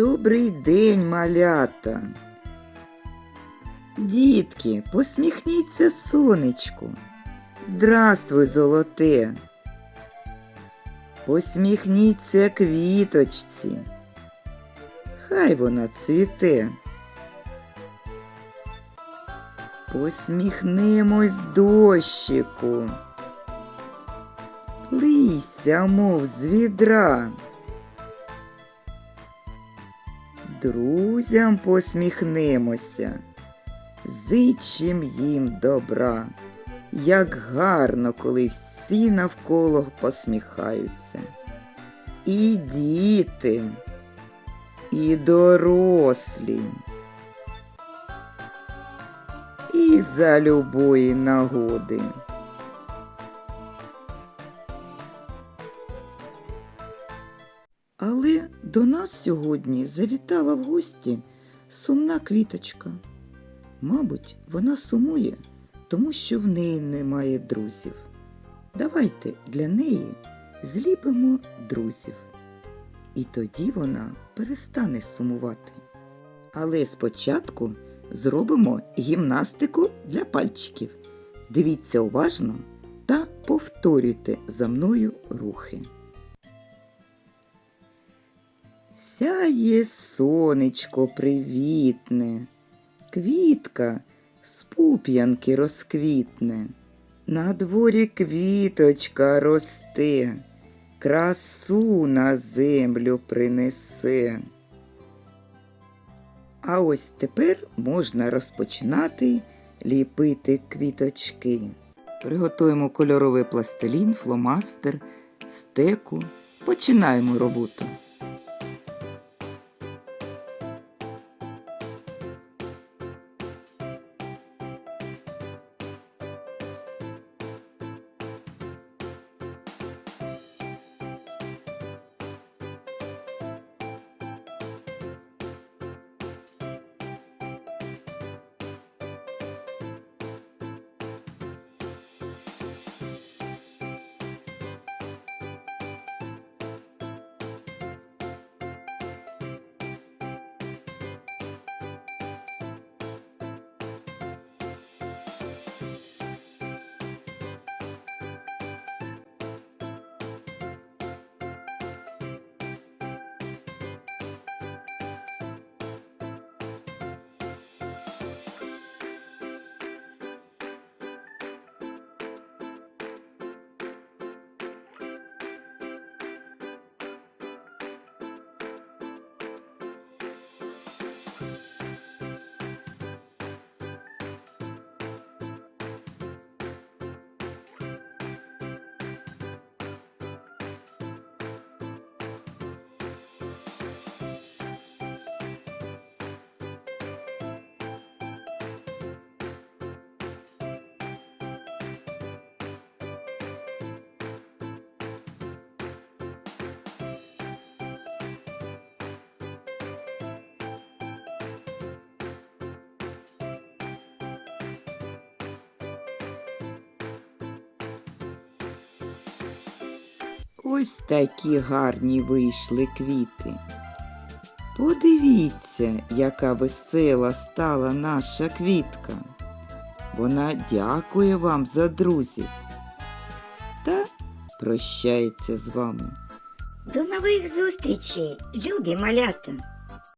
Добрий день, малята. Дітки, посміхніться сонечку. Здравствуй, золоте. Посміхніться квіточці. Хай вона цвіте. Посміхнемось дощику. Лися, мов з відра. Друзям посміхнемося, зичим їм добра. Як гарно, коли всі навколо посміхаються. І діти, і дорослі. І за любої нагоди. Але до нас сьогодні завітала в гості сумна квіточка. Мабуть, вона сумує, тому що в неї немає друзів. Давайте для неї зліпимо друзів. І тоді вона перестане сумувати. Але спочатку зробимо гімнастику для пальчиків. Дивіться уважно та повторюйте за мною рухи. Сяє сонечко привітне, квітка з пуп'янки розквітне. На дворі квіточка росте, красу на землю принесе. А ось тепер можна розпочинати ліпити квіточки. Приготуємо кольоровий пластилін, фломастер, стеку. Починаємо роботу. Ось такі гарні вийшли квіти. Подивіться, яка весела стала наша квітка. Вона дякує вам за друзів та прощається з вами. До нових зустрічей, любі малята!